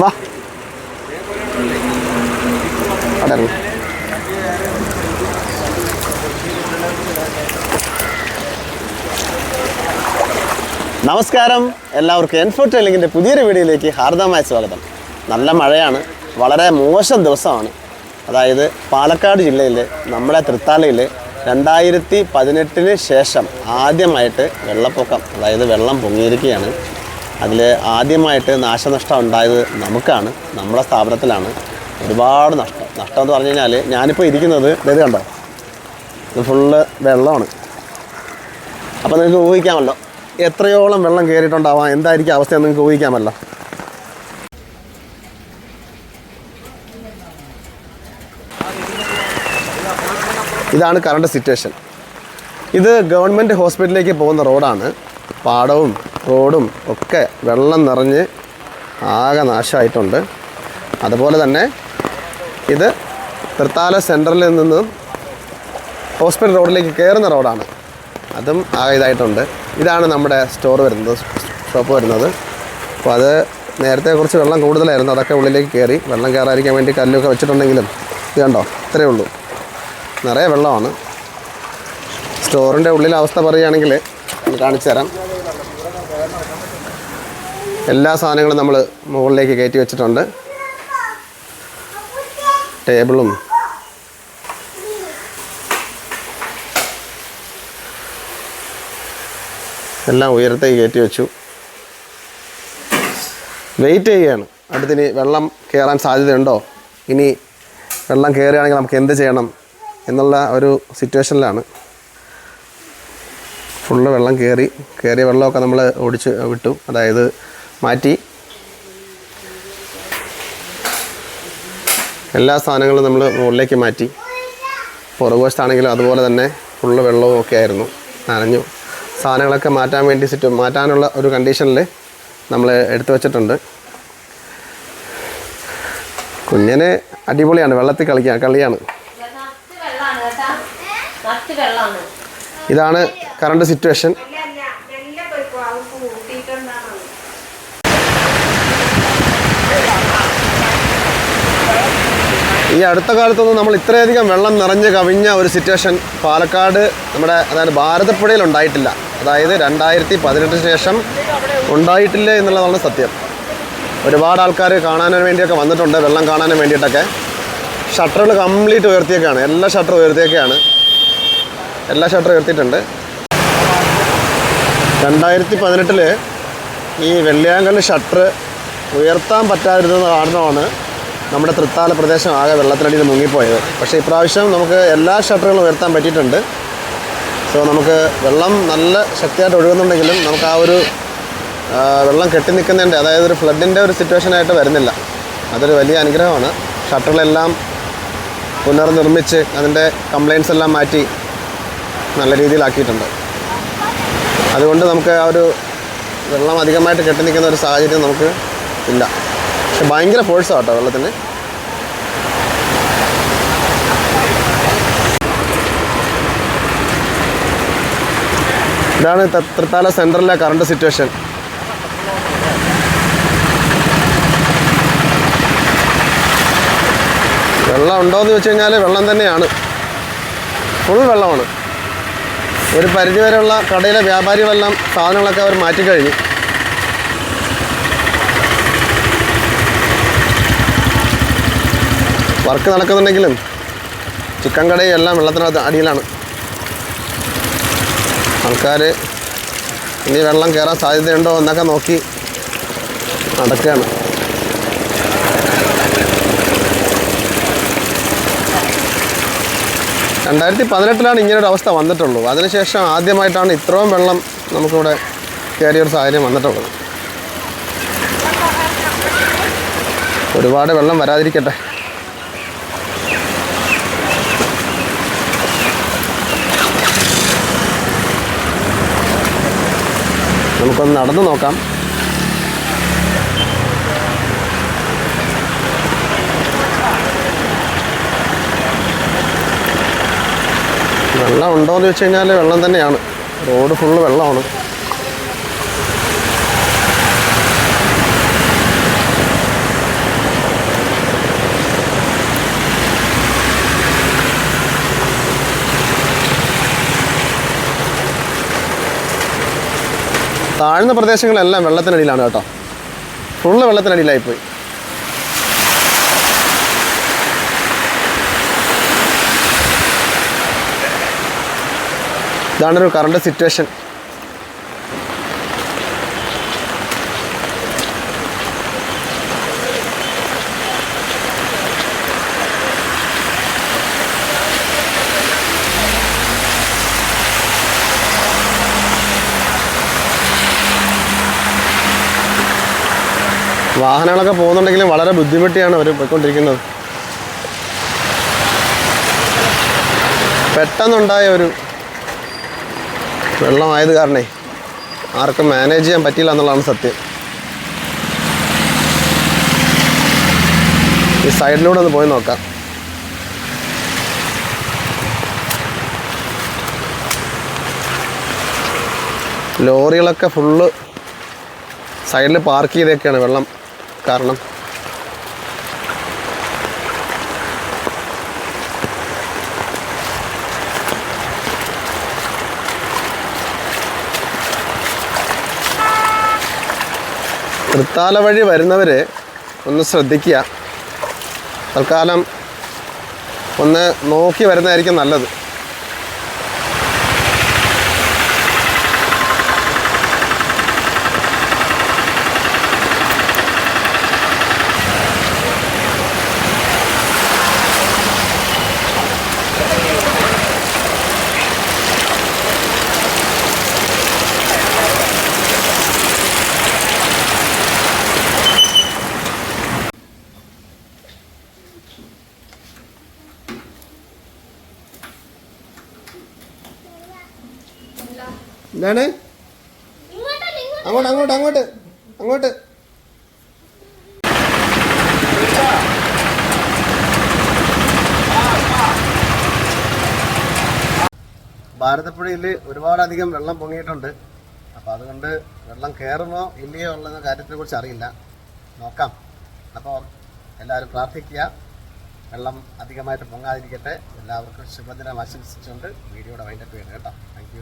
വാ. നമസ്കാരം. എല്ലാവർക്കും എൻഫോ ട്രെയിലിങ്ങിന്റെ പുതിയൊരു വീഡിയോയിലേക്ക് ഹാർദമായ സ്വാഗതം. നല്ല മഴയാണ്. വളരെ മോശം ദിവസമാണ്. അതായത് പാലക്കാട് ജില്ലയിൽ നമ്മുടെ തൃത്താലയിൽ രണ്ടായിരത്തി പതിനെട്ടിന് ശേഷം ആദ്യമായിട്ട് വെള്ളപ്പൊക്കം അതായത് വെള്ളം പൊങ്ങിയിരിക്കുകയാണ്. അതിൽ ആദ്യമായിട്ട് നാശനഷ്ടം ഉണ്ടായത് നമുക്കാണ് നമ്മുടെ സ്ഥാപനത്തിലാണ്. ഒരുപാട് നഷ്ടം. നഷ്ടം എന്ന് പറഞ്ഞു കഴിഞ്ഞാൽ ഞാനിപ്പോൾ ഇരിക്കുന്നത് ഇത് കണ്ടോ? ഇത് ഫുള്ള് വെള്ളമാണ്. അപ്പോൾ നിങ്ങൾക്ക് ഊഹിക്കാമല്ലോ എത്രയോളം വെള്ളം കയറിയിട്ടുണ്ടാവാം എന്തായിരിക്കും അവസ്ഥ എന്ന് നിങ്ങൾക്ക് ഊഹിക്കാമല്ലോ. ഇതാണ് കറണ്ട് സിറ്റുവേഷൻ ഇത് ഗവൺമെന്റ് ഹോസ്പിറ്റലിലേക്ക് പോകുന്ന റോഡാണ്. പാടവും റോഡും ഒക്കെ വെള്ളം നിറഞ്ഞ് ആകെ നാശമായിട്ടുണ്ട്. അതുപോലെ തന്നെ ഇത് തൃത്താല സെന്ററിൽ നിന്നും ഹോസ്പിറ്റൽ റോഡിലേക്ക് കയറുന്ന റോഡാണ്. അതും ആകെ ഇതായിട്ടുണ്ട്. ഇതാണ് നമ്മുടെ സ്റ്റോർ വരുന്നത് ഷോപ്പ് വരുന്നത്. അപ്പോൾ അത് നേരത്തെ കുറച്ച് വെള്ളം കൂടുതലായിരുന്നു. അതൊക്കെ ഉള്ളിലേക്ക് കയറി വെള്ളം കയറാതിരിക്കാൻ വേണ്ടി കല്ലൊക്കെ വെച്ചിട്ടുണ്ടെങ്കിലും ഇത് കണ്ടോ? ഇത്രയേ ഉള്ളൂ. നിറയെ വെള്ളമാണ്. സ്റ്റോറിന്റെ ഉള്ളിലെ അവസ്ഥ പറയുകയാണെങ്കിൽ കാണിച്ചു തരാം എല്ലാ സാധനങ്ങളും നമ്മൾ മുകളിലേക്ക് കയറ്റി വെച്ചിട്ടുണ്ട്. ടേബിളും. എല്ലാം ഉയരത്തേക്ക് കയറ്റി വെച്ചു. വെയിറ്റ് ചെയ്യുകയാണ്. അടുത്തിനി വെള്ളം കയറാൻ സാധ്യതയുണ്ടോ? ഇനി വെള്ളം കയറുകയാണെങ്കിൽ നമുക്ക് എന്ത് ചെയ്യണം എന്നുള്ള ഒരു സിറ്റുവേഷനിലാണ്. ഫുള്ള് വെള്ളം കയറി കയറിയ വെള്ളമൊക്കെ നമ്മൾ ഓടിച്ച് വിട്ടു. അതായത് മാറ്റി. എല്ലാ സാധനങ്ങളും നമ്മൾ മുകളിലേക്ക് മാറ്റി. പുറകുവശത്താണെങ്കിലും അതുപോലെ തന്നെ ഫുള്ള് വെള്ളവും ഒക്കെ ആയിരുന്നു. നനഞ്ഞു. സാധനങ്ങളൊക്കെ മാറ്റാൻ വേണ്ടി സിറ്റ് മാറ്റാനുള്ള ഒരു കണ്ടീഷനിൽ നമ്മൾ എടുത്തു വച്ചിട്ടുണ്ട്. കുഞ്ഞിന് അടിപൊളിയാണ്. വെള്ളത്തിൽ കളിക്കാൻ കളിയാണ്. ഇതാണ് കറണ്ട് സിറ്റുവേഷൻ ഈ അടുത്ത കാലത്തൊന്നും നമ്മൾ ഇത്രയധികം വെള്ളം നിറഞ്ഞ് കവിഞ്ഞ ഒരു സിറ്റുവേഷൻ പാലക്കാട് നമ്മുടെ അതായത് ഭാരതപ്പുഴയിൽ ഉണ്ടായിട്ടില്ല. അതായത് രണ്ടായിരത്തി പതിനെട്ടിന് ശേഷം ഉണ്ടായിട്ടില്ല എന്നുള്ളതാണ് സത്യം. ഒരുപാട് ആൾക്കാർ കാണാനും വേണ്ടിയൊക്കെ വന്നിട്ടുണ്ട് വെള്ളം കാണാനും വേണ്ടിയിട്ടൊക്കെ. ഷട്ടറുകൾ കംപ്ലീറ്റ് ഉയർത്തിയൊക്കെയാണ് എല്ലാ ഷട്ടറും ഉയർത്തിയൊക്കെയാണ് എല്ലാ ഷട്ടറും ഉയർത്തിയിട്ടുണ്ട്. രണ്ടായിരത്തി പതിനെട്ടിൽ ഈ വെള്ളിയാങ്കല്ല് ഷട്ടർ ഉയർത്താൻ പറ്റാതിരുന്ന കാരണമാണ് നമ്മുടെ തൃത്താല പ്രദേശം ആകെ വെള്ളത്തിനടിയിൽ മുങ്ങിപ്പോയത്. പക്ഷേ ഇപ്രാവശ്യം നമുക്ക് എല്ലാ ഷട്ടറുകളും ഉയർത്താൻ പറ്റിയിട്ടുണ്ട്. സോ നമുക്ക് വെള്ളം നല്ല ശക്തിയായിട്ട് ഒഴുകുന്നുണ്ടെങ്കിലും നമുക്ക് ആ ഒരു വെള്ളം കെട്ടി നിൽക്കുന്നതിന്റെ അതായത് ഒരു ഫ്ലഡിന്റെ ഒരു സിറ്റുവേഷൻ ആയിട്ട് വരുന്നില്ല. അതൊരു വലിയ അനുഗ്രഹമാണ്. ഷട്ടറിലെല്ലാം പുനർനിർമ്മിച്ച് അതിന്റെ കംപ്ലയിൻസ് എല്ലാം മാറ്റി നല്ല രീതിയിലാക്കിയിട്ടുണ്ട്. അതുകൊണ്ട് നമുക്ക് ആ ഒരു വെള്ളം അധികമായിട്ട് കെട്ടി നിൽക്കുന്ന ഒരു സാഹചര്യം നമുക്ക് ഇല്ല. ഭയങ്കര ഫോഴ്സാണ് കേട്ടോ വെള്ളത്തിന്. ഇതാണ് തൃത്താല സെന്ററിലെ കറണ്ട് സിറ്റുവേഷൻ വെള്ളം ഉണ്ടോയെന്ന് വെച്ച് കഴിഞ്ഞാൽ വെള്ളം തന്നെയാണ്. ഫുൾ വെള്ളമാണ്. ഒരു പരിധിവരെയുള്ള കടയിലെ വ്യാപാരികളെല്ലാം സാധനങ്ങളൊക്കെ അവർ മാറ്റിക്കഴിഞ്ഞു. വർക്ക് നടക്കുന്നുണ്ടെങ്കിലും ചിക്കൻ കടയും എല്ലാം വെള്ളത്തിനകത്ത് അടിയിലാണ്. ആൾക്കാർ ഇനി വെള്ളം കയറാൻ സാധ്യതയുണ്ടോ എന്നൊക്കെ നോക്കി നടക്കുകയാണ്. രണ്ടായിരത്തി പതിനെട്ടിലാണ് ഇങ്ങനൊരു അവസ്ഥ വന്നിട്ടുള്ളൂ. അതിനുശേഷം ആദ്യമായിട്ടാണ് ഇത്രയും വെള്ളം നമുക്കിവിടെ കയറിയ ഒരു സാഹചര്യം വന്നിട്ടുള്ളത്. ഒരുപാട് വെള്ളം വരാതിരിക്കട്ടെ. നമുക്കൊന്ന് നടന്നു നോക്കാം. വെള്ളം ഉണ്ടോ എന്ന് വെച്ച് കഴിഞ്ഞാൽ വെള്ളം തന്നെയാണ്. റോഡ് ഫുള്ള് വെള്ളമാണ്. താഴ്ന്ന പ്രദേശങ്ങളെല്ലാം വെള്ളത്തിനടിയിലാണ് കേട്ടോ. ഫുള്ള് വെള്ളത്തിനടിയിലായിപ്പോയി. ഇതാണൊരു കറണ്ട് സിറ്റുവേഷൻ വാഹനങ്ങളൊക്കെ പോകുന്നുണ്ടെങ്കിലും വളരെ ബുദ്ധിമുട്ടിയാണ് അവർ പോയിക്കൊണ്ടിരിക്കുന്നത്. പെട്ടെന്നുണ്ടായ ഒരു വെള്ളമായത് കാരണേ ആർക്കും മാനേജ് ചെയ്യാൻ പറ്റില്ല എന്നുള്ളതാണ് സത്യം. ഈ സൈഡിലൂടെ ഒന്ന് പോയി നോക്കാം. ലോറികളൊക്കെ ഫുള്ള് സൈഡിൽ പാർക്ക് ചെയ്തൊക്കെയാണ് വെള്ളം. കാരണം. തൃത്താല വഴി വരുന്നവർ ഒന്ന് ശ്രദ്ധിക്കുക. തൽക്കാലം ഒന്ന് നോക്കി വരുന്നതായിരിക്കും നല്ലത്. എന്താണ് അങ്ങോട്ട് അങ്ങോട്ട് അങ്ങോട്ട് അങ്ങോട്ട്. ഭാരതപ്പുഴയിൽ ഒരുപാടധികം വെള്ളം പൊങ്ങിയിട്ടുണ്ട്. അപ്പോൾ അതുകൊണ്ട് വെള്ളം കയറുമോ ഇല്ലയോ ഉള്ള കാര്യത്തെക്കുറിച്ച് അറിയില്ല. നോക്കാം. അപ്പോൾ എല്ലാവരും പ്രാർത്ഥിക്കുക. വെള്ളം അധികമായിട്ട് പൊങ്ങാതിരിക്കട്ടെ. എല്ലാവർക്കും ശുഭദിനം ആശംസിച്ചുകൊണ്ട് വീഡിയോയുടെ വൈൻഡപ്പ് ചെയ്യണം കേട്ടോ. താങ്ക്